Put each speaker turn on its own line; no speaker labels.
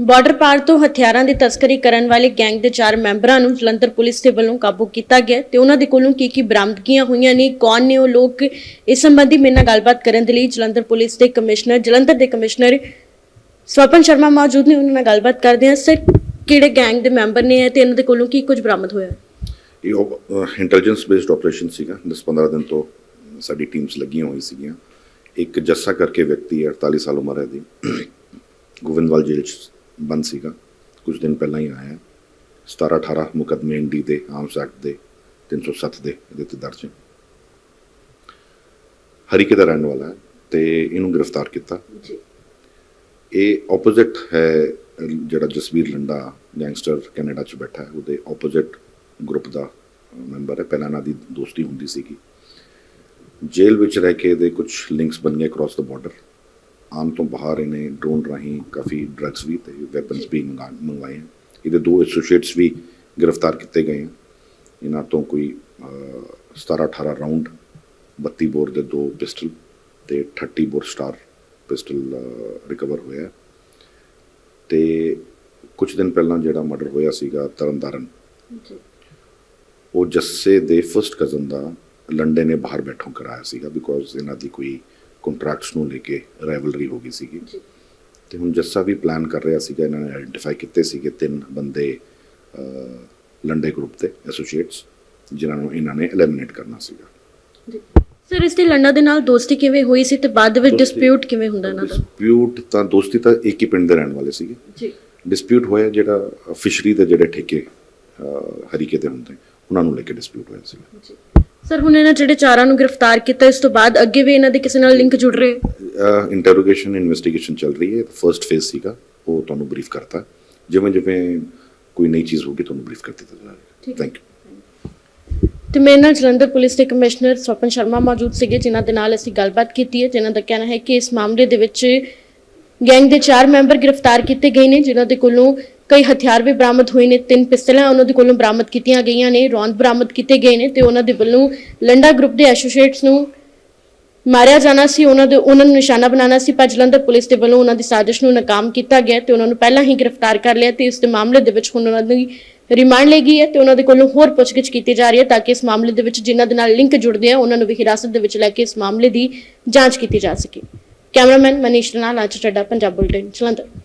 Border ਪਾਰ ਤੋਂ ਹਥਿਆਰਾਂ ਦੀ ਤਸਕਰੀ ਕਰਨ ਵਾਲੇ ਗੈਂਗ ਦੇ ਚਾਰ ਮੈਂਬਰਾਂ ਨੂੰ ਜਲੰਧਰ ਪੁਲਿਸ ਦੇ ਵੱਲੋਂ ਕਾਬੂ ਕੀਤਾ ਗਿਆ ਤੇ ਉਹਨਾਂ ਦੇ ਕੋਲੋਂ ਕੀ ਕੀ ਬਰਾਮਦਗੀਆਂ ਹੋਈਆਂ ਨੇ, ਕੌਣ ਨੇ ਉਹ ਲੋਕ? ਇਸ ਸੰਬੰਧੀ ਮੇਰੇ ਨਾਲ ਗੱਲਬਾਤ ਕਰਨ ਦੇ ਲਈ ਜਲੰਧਰ ਪੁਲਿਸ ਦੇ ਕਮਿਸ਼ਨਰ, ਜਲੰਧਰ ਦੇ ਕਮਿਸ਼ਨਰ ਸਵਪਨ ਸ਼ਰਮਾ ਮੌਜੂਦ ਨੇ, ਉਹਨਾਂ ਨਾਲ ਗੱਲਬਾਤ ਕਰਦੇ ਹਾਂ। ਸਰ, ਕਿਹੜੇ ਗੈਂਗ ਦੇ ਮੈਂਬਰ ਨੇ ਤੇ ਇਹਨਾਂ ਦੇ ਕੋਲੋਂ ਕੀ ਕੁਝ ਬਰਾਮਦ ਹੋਇਆ?
ਇਹ ਇੰਟੈਲੀਜੈਂਸ ਬੇਸਡ ਆਪਰੇਸ਼ਨ ਸੀਗਾ। 10-15 ਦਿਨ ਤੋਂ ਸਾਡੀ ਟੀਮਸ ਲੱਗੀਆਂ ਹੋਈ ਸੀਗੀਆਂ। ਇੱਕ ਜੱਸਾ ਕਰਕੇ ਵਿਅਕਤੀ ਹੈ 48 ਸਾਲ ਉਮਰ ਹੈ ਦੀ ਗੋਬਿੰਦਵਾਲ ਜੇਲ੍ਹ 'ਚ ਬੰਦ ਸੀਗਾ। ਕੁਝ ਦਿਨ ਪਹਿਲਾਂ ਹੀ ਆਇਆ। 17-18 ਮੁਕੱਦਮੇ ਐਨਡੀ ਦੇ ਆਰਮਸ ਐਕਟ ਦੇ 307 ਦੇ ਇਹਦੇ ਤੇ ਦਰਜ ਹੈ। ਹਰੀਕੇ ਦਾ ਰਹਿਣ ਵਾਲਾ ਹੈ ਤੇ ਇਹਨੂੰ ਗ੍ਰਿਫਤਾਰ ਕੀਤਾ।
ਜੀ।
ਇਹ ਆਪੋਜ਼ਿਟ ਹੈ ਜਿਹੜਾ ਜਸਵੀਰ ਲੰਡਾ ਗੈਂਗਸਟਰ ਕੈਨੇਡਾ 'ਚ ਬੈਠਾ ਹੈ ਉਹਦੇ ਆਪੋਜ਼ਿਟ ਗਰੁੱਪ ਦਾ ਮੈਂਬਰ ਹੈ। ਪਹਿਲਾਂ ਇਹਨਾਂ ਦੀ ਦੋਸਤੀ ਹੁੰਦੀ ਸੀਗੀ। ਜੇਲ੍ਹ ਵਿੱਚ ਰਹਿ ਕੇ ਇਹਦੇ ਕੁਝ ਲਿੰਕਸ ਬਣ ਗਏ ਕ੍ਰਾਸ ਦਾ ਬਾਰਡਰ ਆਮ ਤੋਂ ਬਾਹਰ ਇਹਨੇ ਡਰੋਨ ਰਾਹੀਂ ਕਾਫੀ ਡਰੱਗਸ ਵੀ ਤੇ ਵੈਪਨਸ ਵੀ ਮੰਗਾ ਮੰਗਵਾਏ ਇਹਦੇ ਦੋ ਐਸੋਸੀਏਟਸ ਵੀ ਗ੍ਰਿਫਤਾਰ ਕੀਤੇ ਗਏ ਹਨ ਇਹਨਾਂ ਤੋਂ ਕੋਈ 17 18 ਰਾਉਂਡ 32 ਬੋਰ ਦੇ ਦੋ ਪਿਸਟਲ ਤੇ 30 ਬੋਰ ਸਟਾਰ ਪਿਸਟਲ ਰਿਕਵਰ ਹੋਇਆ। ਤੇ ਕੁਝ ਦਿਨ ਪਹਿਲਾਂ ਜਿਹੜਾ ਮਰਡਰ ਹੋਇਆ ਸੀਗਾ ਤਰਨਤਾਰਨ।
ਜੀ।
ਉਹ ਜੱਸੇ ਦੇ ਫਰਸਟ ਕਜ਼ਨ ਦਾ ਲੰਡੇ ਨੇ ਬਾਹਰ ਬੈਠੋਂ ਕਰਾਇਆ ਸੀਗਾ ਬਿਕੋਜ਼ ਇਹਨਾਂ ਦੀ ਕੋਈ ਕੰਟਰੈਕਟਸ ਨੂੰ ਲੈ ਕੇ ਰਾਈਵਲਰੀ ਹੋ ਗਈ ਸੀਗੀ।
ਜੀ।
ਤੇ ਹੁਣ ਜੱਸਾ ਵੀ ਪਲਾਨ ਕਰ ਰਿਹਾ ਸੀਗਾ ਇਹਨਾਂ ਨੇ ਆਇਡੈਂਟੀਫਾਈ ਕੀਤੇ ਸੀਗੇ ਤਿੰਨ ਬੰਦੇ ਲੰਡੇ ਗਰੁੱਪ ਦੇ ਐਸੋਸੀਏਟਸ ਜਿਨ੍ਹਾਂ ਨੂੰ ਇਹਨਾਂ ਨੇ ਐਲੀਮੀਨੇਟ ਕਰਨਾ ਸੀਗਾ।
ਸਰ ਇਸ ਦੀ ਲੰਡਾ ਦੇ ਨਾਲ ਦੋਸਤੀ ਕਿਵੇਂ ਹੋਈ ਸੀ ਤੇ ਬਾਅਦ ਵਿੱਚ ਡਿਸਪਿਊਟ ਕਿਵੇਂ ਹੁੰਦਾ ਇਹਨਾਂ ਦਾ?
ਡਿਸਪਿਊਟ ਤਾਂ ਦੋਸਤੀ ਤਾਂ ਇੱਕ ਹੀ ਪਿੰਡ ਦੇ ਰਹਿਣ ਵਾਲੇ ਸੀਗੇ।
ਜੀ।
ਡਿਸਪਿਊਟ ਹੋਇਆ ਜਿਹੜਾ ਫਿਸ਼ਰੀ ਦੇ ਜਿਹੜੇ ਠੇਕੇ ਹਰੀਕੇ ਦੇ ਹੁੰਦੇ ਉਹਨਾਂ ਨੂੰ ਲੈ ਕੇ ਡਿਸਪਿਊਟ ਹੋਇਆ ਸੀਗਾ।
ਸਰ ਹੁਣ ਇਹਨਾਂ ਜਿਹੜੇ ਚਾਰਾਂ ਨੂੰ ਗ੍ਰਿਫਤਾਰ ਕੀਤਾ ਇਸ ਤੋਂ ਬਾਅਦ ਅੱਗੇ ਵੀ ਇਹਨਾਂ ਦੇ ਕਿਸੇ ਨਾਲ ਲਿੰਕ ਜੁੜ ਰਹੇ?
ਇੰਟਰੋਗੇਸ਼ਨ ਇਨਵੈਸਟੀਗੇਸ਼ਨ ਚੱਲ ਰਹੀ ਹੈ। ਫਰਸਟ ਫੇਜ਼ ਸੀਗਾ ਉਹ ਤੁਹਾਨੂੰ ਬਰੀਫ ਕਰਤਾ। ਜਿਵੇਂ ਜਿਵੇਂ ਕੋਈ ਨਈ ਚੀਜ਼ ਹੋਗੀ ਤੁਹਾਨੂੰ ਬਰੀਫ ਕਰ ਦਿੱਤਾ
ਹੈ।
ਥੈਂਕ ਯੂ
ਤੇ ਮੇਰੇ ਨਾਲ ਜਲੰਧਰ ਪੁਲਿਸ ਦੇ ਕਮਿਸ਼ਨਰ ਸਵਪਨ ਸ਼ਰਮਾ ਮੌਜੂਦ ਸੀਗੇ ਜਿਨ੍ਹਾਂ ਦੇ ਨਾਲ ਅਸੀਂ ਗੱਲਬਾਤ ਕੀਤੀ ਹੈ ਜਿਨ੍ਹਾਂ ਦਾ ਕਹਿਣਾ ਹੈ ਕਿ ਇਸ ਮਾਮਲੇ ਦੇ ਵਿੱਚ ਗੈਂਗ ਦੇ ਚਾਰ ਮੈਂਬਰ ਗ੍ਰਿਫਤਾਰ ਕੀਤੇ ਗਏ ਨੇ ਜਿਨ੍ਹਾਂ ਦੇ ਕੋਲੋਂ ਕਈ ਹਥਿਆਰ ਵੀ ਬਰਾਮਦ ਹੋਏ ਨੇ, ਤਿੰਨ ਪਿਸਤਲਾਂ ਉਹਨਾਂ ਦੇ ਕੋਲੋਂ ਬਰਾਮਦ ਕੀਤੀਆਂ ਗਈਆਂ ਨੇ, ਰੌਂਦ ਬਰਾਮਦ ਕੀਤੇ ਗਏ ਨੇ ਤੇ ਉਹਨਾਂ ਦੇ ਵੱਲੋਂ ਲੰਡਾ ਗਰੁੱਪ ਦੇ ਐਸੋਸੀਏਟਸ ਨੂੰ ਮਾਰਿਆ ਜਾਣਾ ਸੀ, ਉਹਨਾਂ ਦੇ, ਉਹਨਾਂ ਨੂੰ ਨਿਸ਼ਾਨਾ ਬਣਾਉਣਾ ਸੀ, ਪਰ ਜਲੰਧਰ ਪੁਲਿਸ ਦੇ ਵੱਲੋਂ ਉਹਨਾਂ ਦੀ ਸਾਜ਼ਿਸ਼ ਨੂੰ ਨਾਕਾਮ ਕੀਤਾ ਗਿਆ ਤੇ ਉਹਨਾਂ ਨੂੰ ਪਹਿਲਾਂ ਹੀ ਗ੍ਰਿਫਤਾਰ ਕਰ ਲਿਆ ਤੇ ਇਸ ਦੇ ਮਾਮਲੇ ਦੇ ਵਿੱਚ ਹੁਣ ਉਹਨਾਂ ਦੀ ਰਿਮਾਂਡ ਲਈ ਗਈ ਹੈ ਤੇ ਉਹਨਾਂ ਦੇ ਕੋਲੋਂ ਹੋਰ ਪੁੱਛਗਿੱਛ ਕੀਤੀ ਜਾ ਰਹੀ ਹੈ ਤਾਂ ਕਿ ਇਸ ਮਾਮਲੇ ਦੇ ਵਿੱਚ ਜਿਨ੍ਹਾਂ ਦੇ ਨਾਲ ਲਿੰਕ ਜੁੜਦੇ ਆ, ਉਹਨਾਂ ਨੂੰ ਵੀ ਹਿਰਾਸਤ ਦੇ ਵਿੱਚ ਲੈ ਕੇ ਇਸ ਮਾਮਲੇ ਦੀ ਜਾਂਚ ਕੀਤੀ ਜਾ ਸਕੇ। ਕੈਮਰਾਮੈਨ ਮਨੀਸ਼ ਨਾਲ ਅੱਜ ਚੱਡਾ ਪੰਜਾਬ ਬੁਲਟਨ, ਜਲੰਧਰ।